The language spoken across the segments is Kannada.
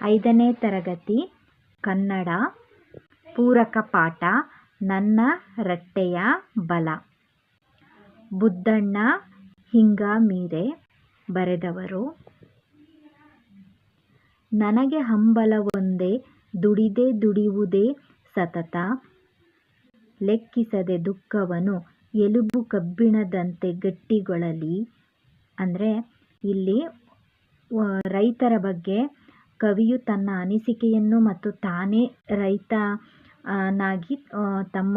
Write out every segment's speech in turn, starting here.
ಐದನೇ ತರಗತಿ, ಕನ್ನಡ, ಪೂರಕ ಪಾಠ, ನನ್ನ ರಟ್ಟೆಯ ಬಲ. ಬುದ್ದಣ್ಣ ಹಿಂಗಾಮೀರೆ ಬರೆದವರು, ನನಗೆ ಹಂಬಲವೊಂದೇ ದುಡಿದೆ ದುಡಿಯುವುದೇ ಸತತ. ಲೆಕ್ಕಿಸದೆ ದುಃಖವನು ಎಲುಬು ಕಬ್ಬಿಣದಂತೆ ಗಟ್ಟಿಗೊಳ್ಳಲಿ ಅಂದರೆ ಇಲ್ಲಿ ರೈತರ ಬಗ್ಗೆ ಕವಿಯು ತನ್ನ ಅನಿಸಿಕೆಯನ್ನು ಮತ್ತು ತಾನೇ ರೈತನಾಗಿ ತಮ್ಮ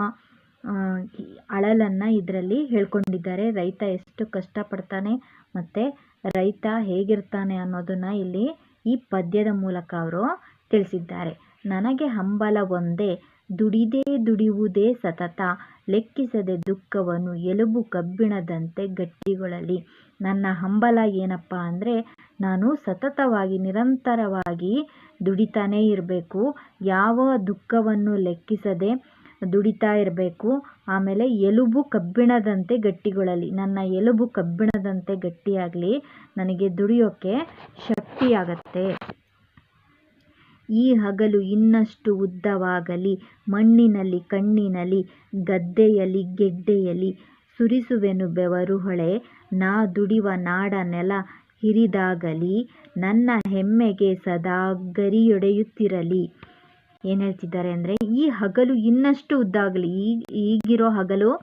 ಅಳಲನ್ನು ಇದರಲ್ಲಿ ಹೇಳ್ಕೊಂಡಿದ್ದಾರೆ. ರೈತ ಎಷ್ಟು ಕಷ್ಟಪಡ್ತಾನೆ ಮತ್ತು ರೈತ ಹೇಗಿರ್ತಾನೆ ಅನ್ನೋದನ್ನು ಇಲ್ಲಿ ಈ ಪದ್ಯದ ಮೂಲಕ ಅವರು ತಿಳಿಸಿದ್ದಾರೆ. ನನಗೆ ಹಂಬಲ ಒಂದೇ, ದುಡಿದೇ ದುಡಿಯುವುದೇ ಸತತ. ಲೆಕ್ಕಿಸದೆ ದುಃಖವನ್ನು ಎಲುಬು ಕಬ್ಬಿಣದಂತೆ ಗಟ್ಟಿಗೊಳಲಿ. ನನ್ನ ಹಂಬಲ ಏನಪ್ಪ ಅಂದರೆ ನಾನು ಸತತವಾಗಿ ನಿರಂತರವಾಗಿ ದುಡಿತಾನೇ ಇರಬೇಕು. ಯಾವ ದುಃಖವನ್ನು ಲೆಕ್ಕಿಸದೆ ದುಡಿತಾ ಇರಬೇಕು. ಆಮೇಲೆ ಎಲುಬು ಕಬ್ಬಿಣದಂತೆ ಗಟ್ಟಿಗೊಳ್ಳಲಿ. ನನ್ನ ಎಲುಬು ಕಬ್ಬಿಣದಂತೆ ಗಟ್ಟಿಯಾಗಲಿ. ನನಗೆ ದುಡಿಯೋಕ್ಕೆ ಶಕ್ತಿಯಾಗತ್ತೆ. ಈ ಹಗಲು ಇನ್ನಷ್ಟು ಉದ್ದವಾಗಲಿ. ಮಣ್ಣಿನಲ್ಲಿ, ಕಣ್ಣಿನಲ್ಲಿ, ಗದ್ದೆಯಲ್ಲಿ, ಗೆಡ್ಡೆಯಲ್ಲಿ ಸುರಿಸುವೆನು ಬೆವರು ಹೊಳೆ ನಾ ದುಡಿವ ನಾಡ ನೆಲ ಹಿರಿದಾಗಲಿ, ನನ್ನ ಹೆಮ್ಮೆಗೆ ಸದಾ ಗರಿಯೊಡೆಯುತ್ತಿರಲಿ. ಏನು ಹೇಳ್ತಿದ್ದಾರೆ ಅಂದರೆ, ಈ ಹಗಲು ಇನ್ನಷ್ಟು ಉದ್ದಾಗಲಿ. ಈಗ, ಈಗಿರೋ ಹಗಲು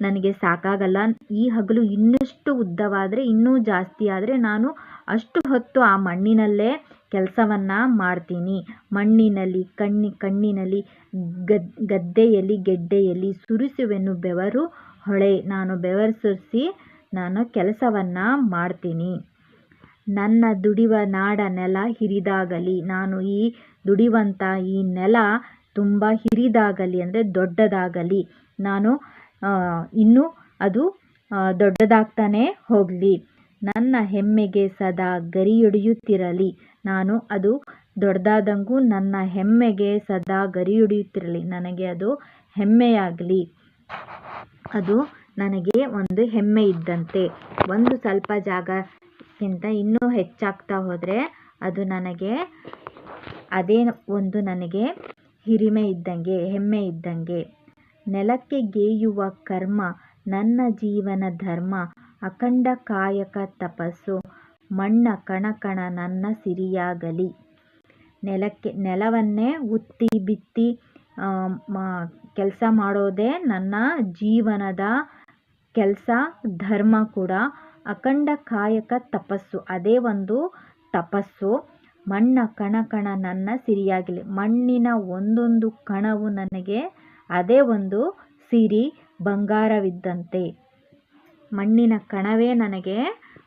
ನನಗೆ ಸಾಕಾಗಲ್ಲ. ಈ ಹಗಲು ಇನ್ನಷ್ಟು ಉದ್ದವಾದರೆ, ಇನ್ನೂ ಜಾಸ್ತಿ ಆದರೆ, ನಾನು ಅಷ್ಟು ಹೊತ್ತು ಆ ಮಣ್ಣಿನಲ್ಲೇ ಕೆಲಸವನ್ನು ಮಾಡ್ತೀನಿ. ಮಣ್ಣಿನಲ್ಲಿ, ಕಣ್ಣಿ, ಕಣ್ಣಿನಲ್ಲಿ, ಗದ್, ಗದ್ದೆಯಲ್ಲಿ, ಗೆಡ್ಡೆಯಲ್ಲಿ ಸುರಿಸುವೆನು ಬೆವರು ಹೊಳೆ. ನಾನು ಬೆವರು ಸುರಿಸಿ ನಾನು ಕೆಲಸವನ್ನು ಮಾಡ್ತೀನಿ. ನನ್ನ ದುಡಿವ ನಾಡ ನೆಲ ಹಿರಿದಾಗಲಿ. ನಾನು ಈ ದುಡಿವಂಥ ಈ ನೆಲ ತುಂಬ ಹಿರಿದಾಗಲಿ ಅಂದರೆ ದೊಡ್ಡದಾಗಲಿ. ನಾನು ಇನ್ನೂ ಅದು ದೊಡ್ಡದಾಗ್ತಾನೆ ಹೋಗಲಿ. ನನ್ನ ಹೆಮ್ಮೆಗೆ ಸದಾ ಗರಿಯೊಡೆಯುತ್ತಿರಲಿ. ನಾನು ಅದು ದೊಡ್ಡದಾದಂಗೂ ನನ್ನ ಹೆಮ್ಮೆಗೆ ಸದಾ ಗರಿಯುಡಿಯುತ್ತಿರಲಿ. ನನಗೆ ಅದು ಹೆಮ್ಮೆಯಾಗಲಿ. ಅದು ನನಗೆ ಒಂದು ಹೆಮ್ಮೆ ಇದ್ದಂತೆ. ಒಂದು ಸ್ವಲ್ಪ ಜಾಗಕ್ಕಿಂತ ಇನ್ನೂ ಹೆಚ್ಚಾಗ್ತಾ ಹೋದರೆ ಅದು ನನಗೆ ಅದೇ ಒಂದು ನನಗೆ ಹಿರಿಮೆ ಇದ್ದಂಗೆ, ಹೆಮ್ಮೆ ಇದ್ದಂಗೆ. ನೆಲಕ್ಕೆ ಗೇಯುವ ಕರ್ಮ, ನನ್ನ ಜೀವನ ಧರ್ಮ, ಅಖಂಡ ಕಾಯಕ ತಪಸ್ಸು ಮಣ್ಣ ಕಣ ಕಣ ನನ್ನ ಸಿರಿಯಾಗಲಿ. ನೆಲಕ್ಕೆ, ನೆಲವನ್ನೇ ಉತ್ತಿ ಬಿತ್ತಿ ಕೆಲಸ ಮಾಡೋದೇ ನನ್ನ ಜೀವನದ ಕೆಲಸ, ಧರ್ಮ ಕೂಡ. ಅಖಂಡ ಕಾಯಕ ತಪಸ್ಸು, ಅದೇ ಒಂದು ತಪಸ್ಸು. ಮಣ್ಣ ಕಣ ಕಣ ನನ್ನ ಸಿರಿಯಾಗಲಿ. ಮಣ್ಣಿನ ಒಂದೊಂದು ಕಣವು ನನಗೆ ಅದೇ ಒಂದು ಸಿರಿ, ಬಂಗಾರವಿದ್ದಂತೆ. ಮಣ್ಣಿನ ಕಣವೇ ನನಗೆ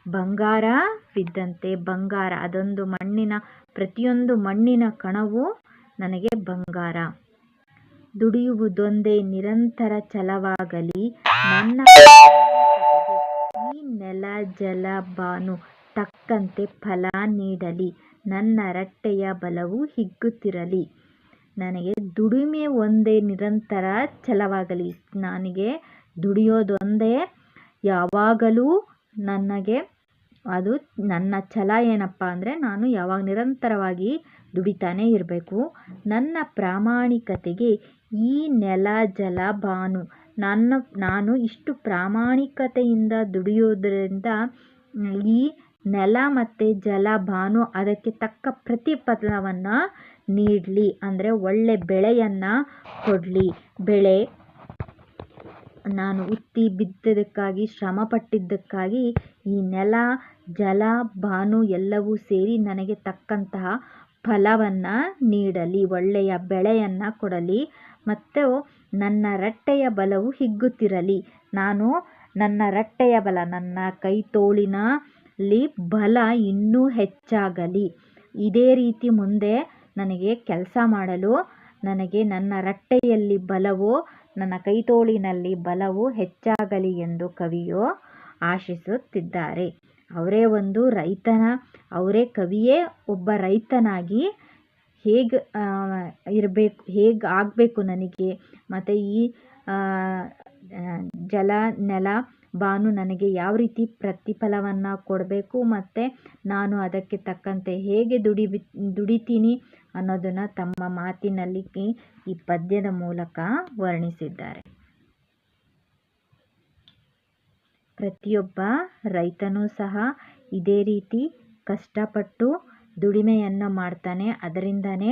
ಬಂಗಾರವಿದ್ದಂತೆ ಬಂಗಾರ. ಅದೊಂದು ಮಣ್ಣಿನ, ಪ್ರತಿಯೊಂದು ಮಣ್ಣಿನ ಕಣವು ನನಗೆ ಬಂಗಾರ. ದುಡಿಯುವುದೊಂದೇ ನಿರಂತರ ಛಲವಾಗಲಿ. ನನ್ನ ಈ ನೆಲ, ಜಲ, ಬಾನು ತಕ್ಕಂತೆ ಫಲ ನೀಡಲಿ. ನನ್ನ ರಟ್ಟೆಯ ಬಲವು ಹಿಗ್ಗುತ್ತಿರಲಿ. ನನಗೆ ದುಡಿಮೆ ಒಂದೇ ನಿರಂತರ ಛಲವಾಗಲಿ. ನನಗೆ ದುಡಿಯೋದೊಂದೇ ಯಾವಾಗಲೂ ನನಗೆ ಅದು ನನ್ನ ಛಲ ಏನಪ್ಪ ಅಂದರೆ ನಾನು ಯಾವಾಗ ನಿರಂತರವಾಗಿ ದುಡಿತಾನೇ ಇರಬೇಕು. ನನ್ನ ಪ್ರಾಮಾಣಿಕತೆಗೆ ಈ ನೆಲ, ಜಲ, ಬಾನು ನನ್ನ, ನಾನು ಇಷ್ಟು ಪ್ರಾಮಾಣಿಕತೆಯಿಂದ ದುಡಿಯೋದರಿಂದ ಈ ನೆಲ ಮತ್ತು ಜಲ, ಬಾನು ಅದಕ್ಕೆ ತಕ್ಕ ಪ್ರತಿಫಲವನ್ನು ನೀಡಲಿ. ಅಂದರೆ ಒಳ್ಳೆ ಬೆಳೆಯನ್ನು ಕೊಡಲಿ. ಬೆಳೆ ನಾನು ಉತ್ತಿ ಬಿತ್ತಿದ್ದಕ್ಕಾಗಿ ಶ್ರಮ ಪಟ್ಟಿದ್ದಕ್ಕಾಗಿ ಈ ನೆಲ ಜಲ, ಬಾನು ಎಲ್ಲವೂ ಸೇರಿ ನನಗೆ ತಕ್ಕಂತಹ ಫಲವನ್ನು ನೀಡಲಿ, ಒಳ್ಳೆಯ ಬೆಳೆಯನ್ನು ಕೊಡಲಿ. ಮತ್ತು ನನ್ನ ರಟ್ಟೆಯ ಬಲವು ಹಿಗ್ಗುತ್ತಿರಲಿ. ನಾನು ನನ್ನ ರಟ್ಟೆಯ ಬಲ, ನನ್ನ ಕೈ ತೋಳಿನಲ್ಲಿ ಬಲ ಇನ್ನೂ ಹೆಚ್ಚಾಗಲಿ. ಇದೇ ರೀತಿ ಮುಂದೆ ನನಗೆ ಕೆಲಸ ಮಾಡಲು, ನನಗೆ ನನ್ನ ರಟ್ಟೆಯಲ್ಲಿ ಬಲವು, ನನ್ನ ಕೈತೋಳಿನಲ್ಲಿ ಬಲವು ಹೆಚ್ಚಾಗಲಿ ಎಂದು ಕವಿಯು ಆಶಿಸುತ್ತಿದ್ದಾರೆ. ಅವರೇ ಒಂದು ರೈತನ, ಅವರೇ ಕವಿಯೇ ಒಬ್ಬ ರೈತನಾಗಿ ಹೇಗೆ ಇರಬೇಕು, ಹೇಗೆ ಆಗಬೇಕು ನನಗೆ? ಮತ್ತು ಈ ಜಲ, ನೆಲ, ಬಾನು ನನಗೆ ಯಾವ ರೀತಿ ಪ್ರತಿಫಲವನ್ನು ಕೊಡಬೇಕು? ಮತ್ತು ನಾನು ಅದಕ್ಕೆ ತಕ್ಕಂತೆ ಹೇಗೆ ದುಡಿ ದುಡಿತೀನಿ ಅನ್ನೋದನ್ನು ತಮ್ಮ ಮಾತಿನಲ್ಲಿ ಈ ಪದ್ಯದ ಮೂಲಕ ವರ್ಣಿಸಿದ್ದಾರೆ. ಪ್ರತಿಯೊಬ್ಬ ರೈತನೂ ಸಹ ಇದೇ ರೀತಿ ಕಷ್ಟಪಟ್ಟು ದುಡಿಮೆಯನ್ನು ಮಾಡ್ತಾನೆ. ಅದರಿಂದನೇ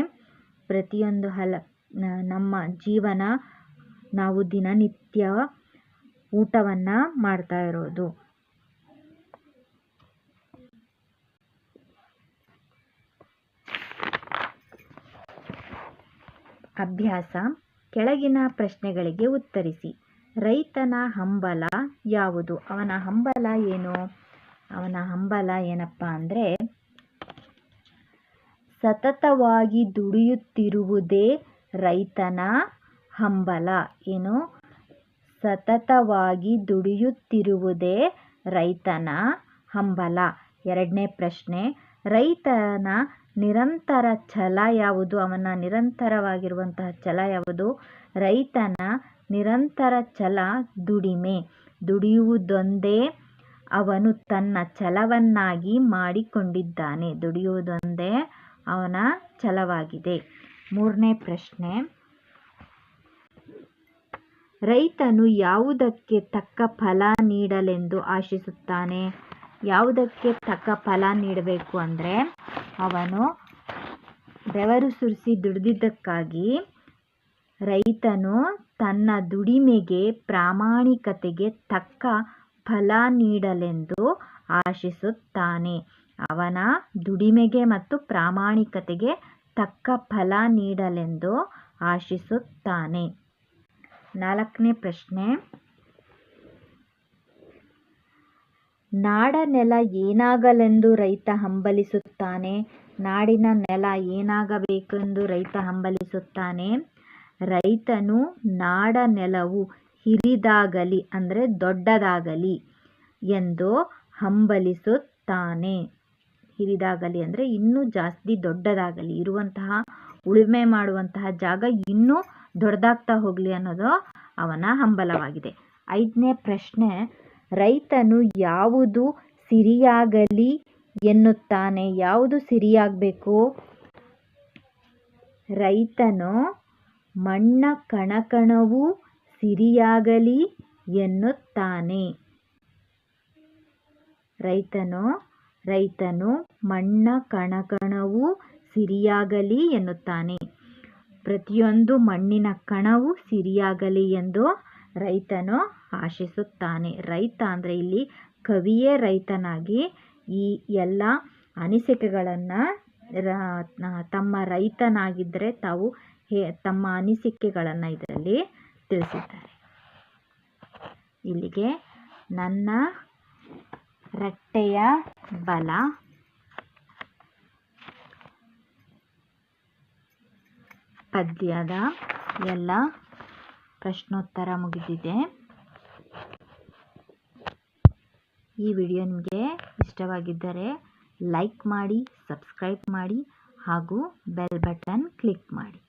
ಪ್ರತಿಯೊಂದು ಹಲ ನಮ್ಮ ಜೀವನ ನಾವು ದಿನನಿತ್ಯ ಊಟವನ್ನು ಮಾಡ್ತಾ ಇರೋದು. ಅಭ್ಯಾಸ, ಕೆಳಗಿನ ಪ್ರಶ್ನೆಗಳಿಗೆ ಉತ್ತರಿಸಿ. ರೈತನ ಹಂಬಲ ಯಾವುದು? ಅವನ ಹಂಬಲ ಏನು? ಅವನ ಹಂಬಲ ಏನಪ್ಪ ಅಂದರೆ, ಸತತವಾಗಿ ದುಡಿಯುತ್ತಿರುವುದೇ ರೈತನ ಹಂಬಲ. ಏನು? ಸತತವಾಗಿ ದುಡಿಯುತ್ತಿರುವುದೇ ರೈತನ ಹಂಬಲ. ಎರಡನೇ ಪ್ರಶ್ನೆ, ರೈತನ ನಿರಂತರ ಛಲ ಯಾವುದು? ಅವನ ನಿರಂತರವಾಗಿರುವಂತಹ ಛಲ ಯಾವುದು? ರೈತನ ನಿರಂತರ ಛಲ ದುಡಿಮೆ. ದುಡಿಯುವುದೊಂದೇ ಅವನು ತನ್ನ ಛಲವನ್ನಾಗಿ ಮಾಡಿಕೊಂಡಿದ್ದಾನೆ. ದುಡಿಯುವುದೊಂದೇ ಅವನ ಛಲವಾಗಿದೆ. ಮೂರನೇ ಪ್ರಶ್ನೆ. ರೈತನು ಯಾವುದಕ್ಕೆ ತಕ್ಕ ಫಲ ನೀಡಲೆಂದು ಆಶಿಸುತ್ತಾನೆ? ಯಾವುದಕ್ಕೆ ತಕ್ಕ ಫಲ ನೀಡಬೇಕು ಅಂದರೆ ಅವನು ಬೆವರು ಸುರಿಸಿ ದುಡಿದಿದ್ದಕ್ಕಾಗಿ ರೈತನು ತನ್ನ ದುಡಿಮೆಗೆ ಪ್ರಾಮಾಣಿಕತೆಗೆ ತಕ್ಕ ಫಲ ನೀಡಲೆಂದು ಆಶಿಸುತ್ತಾನೆ. ಅವನ ದುಡಿಮೆಗೆ ಮತ್ತು ಪ್ರಾಮಾಣಿಕತೆಗೆ ತಕ್ಕ ಫಲ ನೀಡಲೆಂದು ಆಶಿಸುತ್ತಾನೆ. ನಾಲ್ಕನೇ ಪ್ರಶ್ನೆ. ನಾಡ ನೆಲ ಏನಾಗಲೆಂದು ರೈತ ಹಂಬಲಿಸುತ್ತಾನೆ? ನಾಡಿನ ನೆಲ ಏನಾಗಬೇಕೆಂದು ರೈತ ಹಂಬಲಿಸುತ್ತಾನೆ? ರೈತನು ನಾಡ ನೆಲವು ಹಿರಿದಾಗಲಿ ಅಂದರೆ ದೊಡ್ಡದಾಗಲಿ ಎಂದು ಹಂಬಲಿಸುತ್ತಾನೆ. ಹಿರಿದಾಗಲಿ ಅಂದರೆ ಇನ್ನೂ ಜಾಸ್ತಿ ದೊಡ್ಡದಾಗಲಿ. ಇರುವಂತಹ ಉಳುಮೆ ಮಾಡುವಂತಹ ಜಾಗ ಇನ್ನೂ ದೊಡ್ಡದಾಗ್ತಾ ಹೋಗಲಿ ಅನ್ನೋದು ಅವನ ಹಂಬಲವಾಗಿದೆ. ಐದನೇ ಪ್ರಶ್ನೆ, ರೈತನು ಯಾವುದು ಸಿರಿಯಾಗಲಿ ಎನ್ನುತ್ತಾನೆ. ಯಾವುದು ಸಿರಿಯಾಗಬೇಕು? ರೈತನು ಮಣ್ಣ ಕಣಕಣವು ಸಿರಿಯಾಗಲಿ ಎನ್ನುತ್ತಾನೆ. ರೈತನು ರೈತನು ಮಣ್ಣ ಕಣಕಣವು ಸಿರಿಯಾಗಲಿ ಎನ್ನುತ್ತಾನೆ. ಪ್ರತಿಯೊಂದು ಮಣ್ಣಿನ ಕಣವು ಸಿರಿಯಾಗಲಿ ಎಂದು ರೈತನು ಆಶಿಸುತ್ತಾನೆ. ರೈತ ಅಂದರೆ ಇಲ್ಲಿ ಕವಿಯೇ ರೈತನಾಗಿ ಈ ಎಲ್ಲ ಅನಿಸಿಕೆಗಳನ್ನು ತಮ್ಮ ರೈತನಾಗಿದ್ದರೆ ತಾವು ಹೇ, ತಮ್ಮ ಅನಿಸಿಕೆಗಳನ್ನು ಇದರಲ್ಲಿ ತಿಳಿಸಿದ್ದಾರೆ. ಇಲ್ಲಿಗೆ ನನ್ನ ರಟ್ಟೆಯ ಬಲ. ಪದ್ಯದ ಎಲ್ಲ ಪ್ರಶ್ನೋತ್ತರ ಮುಗಿದಿದೆ. ಈ ವಿಡಿಯೋ ನಿಮಗೆ ಇಷ್ಟವಾಗಿದ್ದರೆ ಲೈಕ್ ಮಾಡಿ, ಸಬ್ಸ್ಕ್ರೈಬ್ ಮಾಡಿ ಹಾಗೂ ಬೆಲ್ ಬಟನ್ ಕ್ಲಿಕ್ ಮಾಡಿ.